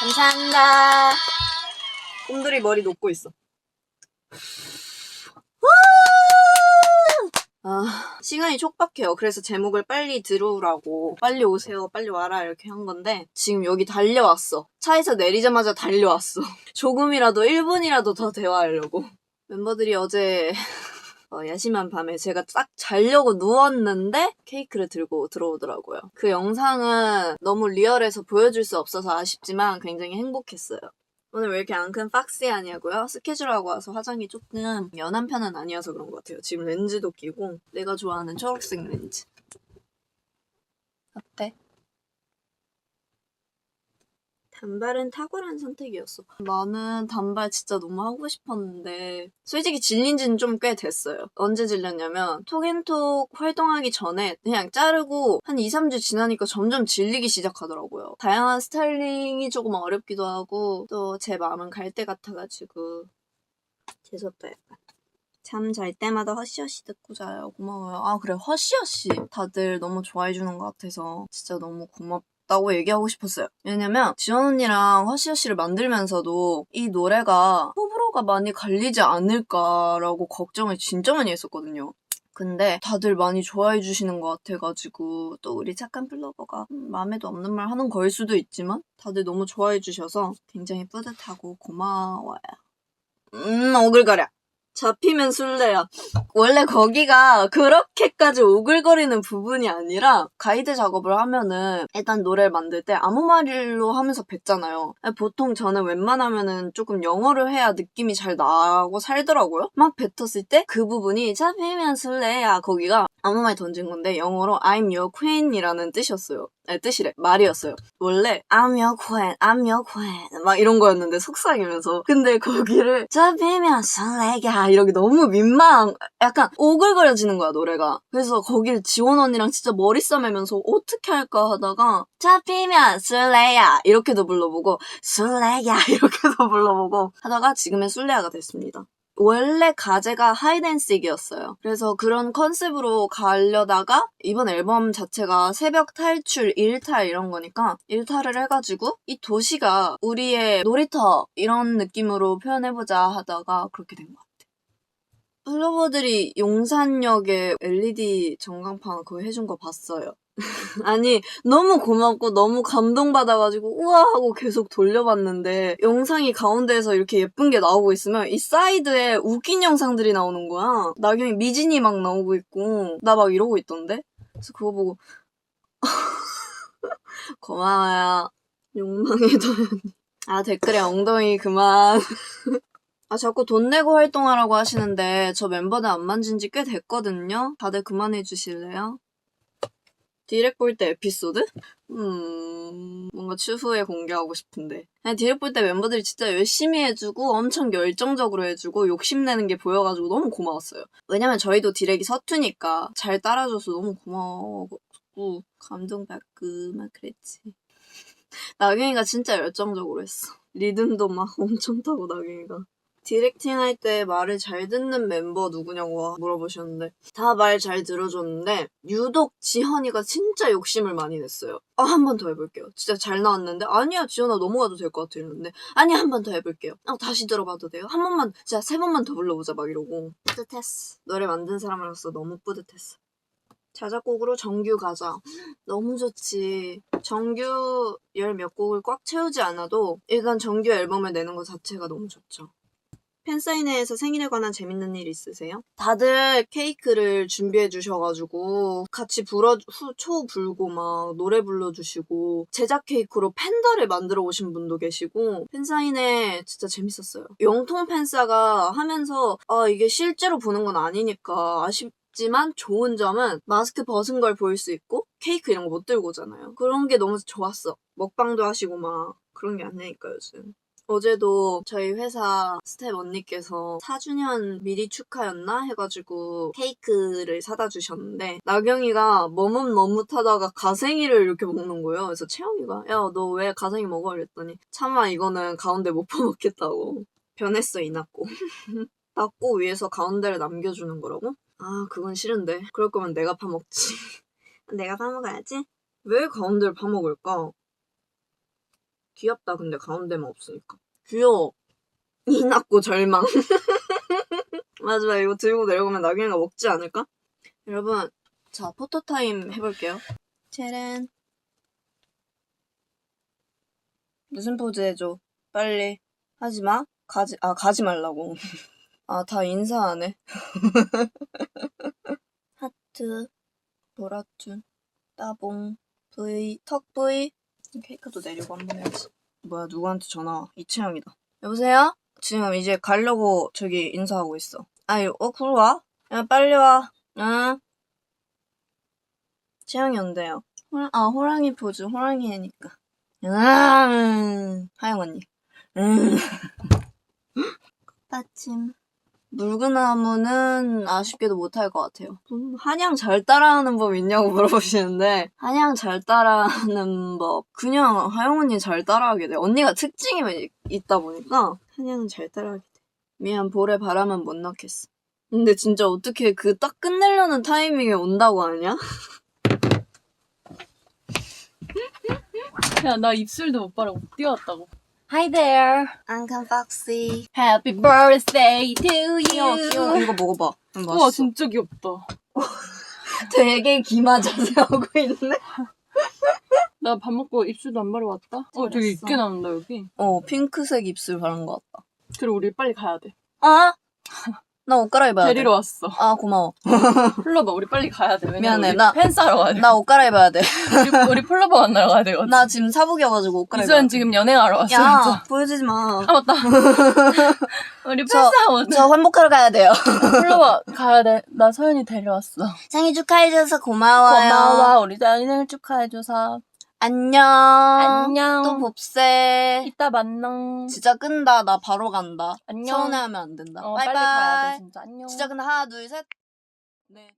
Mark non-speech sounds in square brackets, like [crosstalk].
감사합니다. 곰돌이 머리 녹고 있어. 아, 시간이 촉박해요. 그래서 제목을 빨리 들어오라고, 빨리 오세요, 빨리 와라, 이렇게 한 건데, 지금 여기 달려왔어. 차에서 내리자마자 달려왔어. [laughs] 조금이라도, 1분이라도 더 대화하려고. 멤버들이 어제, 어, 야심한 밤에 제가 딱 자려고 누웠는데 케이크를 들고 들어오더라고요. 그 영상은 너무 리얼해서 보여줄 수 없어서 아쉽지만 굉장히 행복했어요. 오늘 왜 이렇게 안 큰 박스하냐고요? 스케줄하고 와서 화장이 조금 연한 편은 아니어서 그런 것 같아요. 지금 렌즈도 끼고 내가 좋아하는 초록색 렌즈. 어때? 단발은 탁월한 선택이었어. 나는 단발 진짜 너무 하고 싶었는데 솔직히 질린 지는 좀 꽤 됐어요. 언제 질렸냐면 톡앤톡 활동하기 전에 그냥 자르고 한 2, 3주 지나니까 점점 질리기 시작하더라고요. 다양한 스타일링이 조금 어렵기도 하고 또 제 마음은 갈때 같아가지고 재수없다 약간. 잠잘 때마다 허쉬허쉬 듣고 자요. 고마워요. 아, 그래. 허쉬허쉬. 다들 너무 좋아해주는 것 같아서 진짜 너무 고맙 다고 얘기하고 싶었어요. 왜냐면 지원 언니랑 허쉬허쉬를 만들면서도 이 노래가 호불호가 많이 갈리지 않을까라고 걱정을 진짜 많이 했었거든요. 근데 다들 많이 좋아해 주시는 것 같아가지고 또 우리 착한 플로버가 음, 마음에도 없는 말 하는 거일 수도 있지만 다들 너무 좋아해 주셔서 굉장히 뿌듯하고 고마워요. 음 오글거려. 잡히면 술래야. 원래 거기가 그렇게까지 오글거리는 부분이 아니라 가이드 작업을 하면은 일단 노래를 만들 때 아무 말로 하면서 뱉잖아요. 보통 저는 웬만하면은 조금 영어를 해야 느낌이 잘 나고 살더라고요. 막 뱉었을 때 그 부분이 잡히면 술래야 거기가 아무 말 던진 건데 영어로 I'm your queen이라는 뜻이었어요. 아니, 뜻이래. 말이었어요. 원래 I'm your queen, I'm your queen 막 이런 거였는데 속삭이면서 근데 거기를 잡히면 설레야 이렇게 너무 민망 약간 오글거려지는 거야 노래가 그래서 거기를 지원 언니랑 진짜 머리 싸매면서 어떻게 할까 하다가 잡히면 술래야 이렇게도 불러보고 술래야 [laughs] 이렇게도 불러보고 하다가 지금의 술래야가 됐습니다. 원래 가제가 하이덴식이었어요. 그래서 그런 컨셉으로 가려다가 이번 앨범 자체가 새벽 탈출, 일탈 이런 거니까 일탈을 해가지고 이 도시가 우리의 놀이터 이런 느낌으로 표현해보자 하다가 그렇게 된 것 같아요. 플로버들이 용산역에 LED 전광판 그거 해준 거 봤어요. [laughs] 아니 너무 고맙고 너무 감동받아가지고 우와 하고 계속 돌려봤는데 영상이 가운데에서 이렇게 예쁜 게 나오고 있으면 이 사이드에 웃긴 영상들이 나오는 거야. 나경이 미진이 막 나오고 있고 나 막 이러고 있던데? 그래서 그거 보고 [laughs] 고마워요. 욕망의 도연 아 댓글에 엉덩이 그만 [laughs] 아 자꾸 돈 내고 활동하라고 하시는데 저 멤버들 안 만진 지 꽤 됐거든요 다들 그만해 주실래요? 디렉 볼 때 에피소드? 음, 뭔가 추후에 공개하고 싶은데. 디렉 볼 때 멤버들이 진짜 열심히 해주고 엄청 열정적으로 해주고 욕심내는 게 보여가지고 너무 고마웠어요. 왜냐면 저희도 디렉이 서투니까 잘 따라줘서 너무 고마워가지고 감동받고 막 그랬지. 나경이가 진짜 열정적으로 했어. 리듬도 막 엄청 타고 나경이가. 디렉팅 할 때 말을 잘 듣는 멤버 누구냐고 물어보셨는데 다 말 잘 들어줬는데 유독 지현이가 진짜 욕심을 많이 냈어요. 아, 한 번 더 해볼게요. 진짜 잘 나왔는데 아니야 지현아 넘어가도 될 것 같아 이러는데 아니야 한번 더 해볼게요. 아, 다시 들어봐도 돼요? 한 번만 진짜 세 번만 더 불러보자 막 이러고 뿌듯했어. 노래 만든 사람으로서 너무 뿌듯했어. 자작곡으로 정규 가자. 너무 좋지. 정규 열 몇 곡을 꽉 채우지 않아도 일단 정규 앨범을 내는 것 자체가 너무 좋죠. 팬사인회에서 생일에 관한 재밌는 일 있으세요? 다들 케이크를 준비해 주셔가지고 같이 불어 후, 초 불고 막 노래 불러주시고 제작 케이크로 팬더를 만들어 오신 분도 계시고 팬사인회 진짜 재밌었어요. 영통 팬사가 하면서 아 이게 실제로 보는 건 아니니까 아쉽 지만 좋은 점은 마스크 벗은 걸 보일 수 있고 케이크 이런 거 못 들고 오잖아요. 그런 게 너무 좋았어. 먹방도 하시고 막 그런 게 아니니까 요즘. 어제도 저희 회사 스텝 언니께서 4주년 미리 축하였나 해가지고 케이크를 사다 주셨는데 나경이가 머뭇머뭇하다가 가생이를 이렇게 먹는 거예요. 그래서 채영이가 야 너 왜 가생이 먹어? 이랬더니 차마 이거는 가운데 못 퍼먹겠다고 변했어 이낙고 낙고 [laughs] 위에서 가운데를 남겨주는 거라고? 아, 그건 싫은데. 그럴 거면 내가 파먹지. [laughs] 내가 파먹어야지. 왜 가운데를 파먹을까? 귀엽다, 근데 가운데만 없으니까. 귀여워. 이낙고 절망. [laughs] 마지막 이거 들고 내려가면 나경이가 먹지 않을까? 여러분, 자, 포토타임 해볼게요. 짜란. 무슨 포즈 해줘? 빨리. 하지 마. 가지, 아, 가지 말라고. [laughs] 아, 다 인사하네. [laughs] 하트, 보라툰, 따봉, V, 턱 V. 케이크도 내리고 한번 해야지. 뭐야, 누구한테 전화? 이채영이다. 여보세요? 지금 이제 가려고 저기 인사하고 있어. 아이, 어, 그리 와? 야, 빨리 와. 응? 채영이 온대요. 호랑, 아, 호랑이 포즈, 호랑이 애니까. 음, 하영 언니. 음. 꽃받침. [laughs] 물구나무는 아쉽게도 못할 것 같아요. 음, 한양 잘 따라하는 법 있냐고 물어보시는데 한양 잘 따라하는 법 그냥 하영 언니 잘 따라하게 돼. 언니가 특징이 있- 있다 보니까 한양은 잘 따라하게 돼. 미안 볼에 바람은 못 넣겠어. 근데 진짜 어떻게 그 딱 끝내려는 타이밍에 온다고 하냐? [laughs] 야, 나 입술도 못 바르고 뛰어왔다고. Hi there, Uncle Foxy. Happy birthday to 귀여워, 귀여워. 이거 먹어봐. 음, 우와, 맛있어. 진짜 귀엽다. [laughs] 되게 기마 자세 하고 있네. 나 밥 먹고 입술도 안 바르고 왔다. 어, 되게 잘했어. 있게 나온다, 여기. 어, 핑크색 입술 바른 것 같다. 그리고 우리 빨리 가야 돼. 아! 나 옷 갈아입어야 돼. 데리러 왔어. 아, 고마워. [laughs] 플러버, 우리 빨리 가야 돼. 왜냐면 미안해, 우리 나- 팬 싸러 가야 돼. 나 옷 갈아입어야 돼. 우리, 우리 플러버 만나러 가야 되거든. 나 지금 사복이어가지고 옷 갈아입어야 이수연 돼. 지금 연애하러 왔어. 야, 진짜. 보여주지 마. 아, 맞다. [laughs] 우리 팬 저- 환복하러 가야 돼요. 플러버 가야 돼. 나 서연이 데려왔어. 생일 축하해줘서 고마워요. 고마워. 우리 생일 축하해줘서. 안녕. 안녕. 또 봅세. 이따 만나. 진짜 끈다. 나 바로 간다. 안녕. 서운해하면 안 된다. 어, 바이바이. 빨리 가야 돼, 진짜. 안녕. 진짜 근데 하나, 둘, 셋. 네.